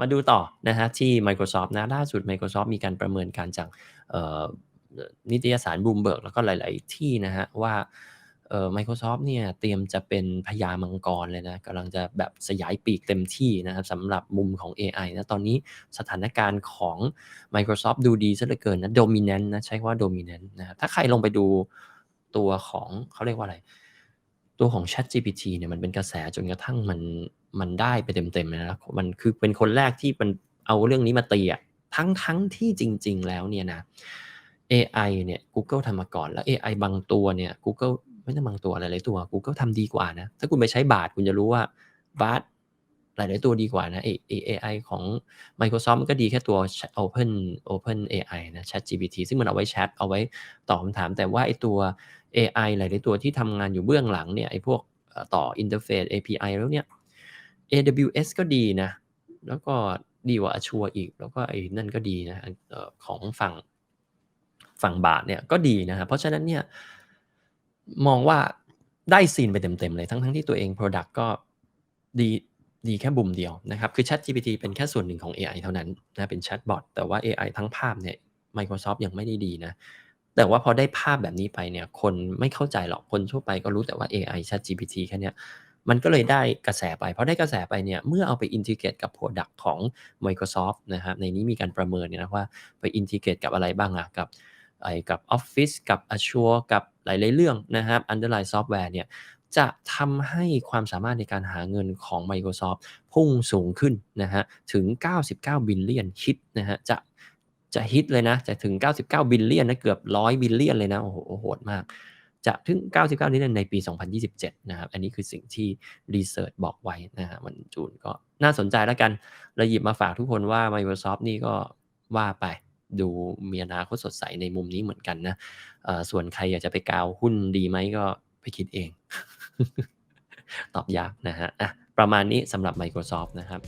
มาดูต่อนะฮะที่ Microsoft นะล่าสุด Microsoft มีการประเมินการจากนิตยสาร Bloomberg แล้วก็หลาย ๆ ที่นะฮะว่าเอ่อ Microsoft เนี่ยเตรียมจะเป็นพญามังกรเลยนะกำลังจะแบบสยายปีกเต็มที่นะครับสำหรับมุมของ AI นะตอนนี้สถานการณ์ของ Microsoft ดูดีซะเหลือเกินนะ dominant นะใช้ว่า dominant นะครับถ้าใครลงไปดูตัวของเขาเรียกว่าอะไร ตัวของ ChatGPT เนี่ยมันเป็นกระแสจนกระทั่งมัน มันได้ไปเต็มๆเลยนะมันคือเป็นคนแรกที่มันเอาเรื่องนี้มาตีอะทั้งทั้งที่จริง ๆ แล้วเนี่ยนะ AI เนี่ย Google ทำมาก่อน แล้ว AI บางตัวเนี่ย Google ไม่ใช่บางตัวหลายๆตัว Google ทำดีกว่านะ ถ้าคุณไปใช้บาทคุณจะรู้ว่าบาทหลายๆตัวดีกว่านะ AI ของ Microsoft มันก็ดีแค่ตัว Open Open AI นะ ChatGPT ซึ่งมันเอาไว้แชทเอาไว้ตอบคำถาม แต่ว่าไอ้ตัว AI หลายๆตัวที่ทำงานอยู่เบื้องหลังเนี่ยไอ้พวกต่ออินเทอร์เฟซ API แล้วเนี่ย AWS ก็ดีนะ แล้วก็ดีกว่า Azure อีก แล้วก็ไอ้นั่นก็ดีนะของฝั่งฝั่งบาทเนี่ยก็ดีนะครับเพราะฉะนั้นเนี่ยมองว่าได้ซีนไปเต็มๆเลยทั้งๆทที่ตัวเอง Product ก็ดีดีแค่บุมเดียวนะครับคือ Chat GPT เป็นแค่ส่วนหนึ่งของ AI เท่านั้นนะเป็นแชทบอทแต่ว่า AI ทั้งภาพเนี่ย Microsoft ยังไม่ได้ดีนะแต่ว่าพอได้ภาพแบบนี้ไปเนี่ยคนไม่เข้าใจหรอกคนทั่วไปก็รู้แต่ว่า AI Chat GPT แค่เนี้ยมันก็เลยได้กระแสไป เพราะได้กระแสไปเนี่ยเมื่อเอาไปอินทิเกรตกับ Product ของ Microsoft นะครับในนี้มีการประเมินเนี่ยนะว่าไปอินทิเกรตกับอะไรบ้างอะกับไอ้กับ Office กับ Azure กับหลายๆเรื่องนะครับ underlying software เนี่ยจะทำให้ความสามารถในการหาเงินของ Microsoft พุ่งสูงขึ้นนะฮะถึง 99 บิลเลียนฮิตนะฮะจะจะฮิตเลยนะ จะถึง 99 บิลเลียนนะเกือบ 100 บิลเลียนเลยนะ โอ้โหโหดมาก จะถึง 99บิลเลียนในปี 2027 นะครับ อันนี้คือสิ่งที่รีเสิร์ชบอกไว้นะฮะมันจูนก็น่าสนใจแล้วกันเราหยิบมาฝากทุกคนว่า Microsoft นี่ก็ว่าไปดูมีอนาคตสดใสในมุมนี้เหมือนกันนะส่วนใครอยากจะไปกาวหุ้นดีไหมก็ไปคิดเอง ตอบยากนะฮะอะประมาณนี้สำหรับ Microsoft นะครับ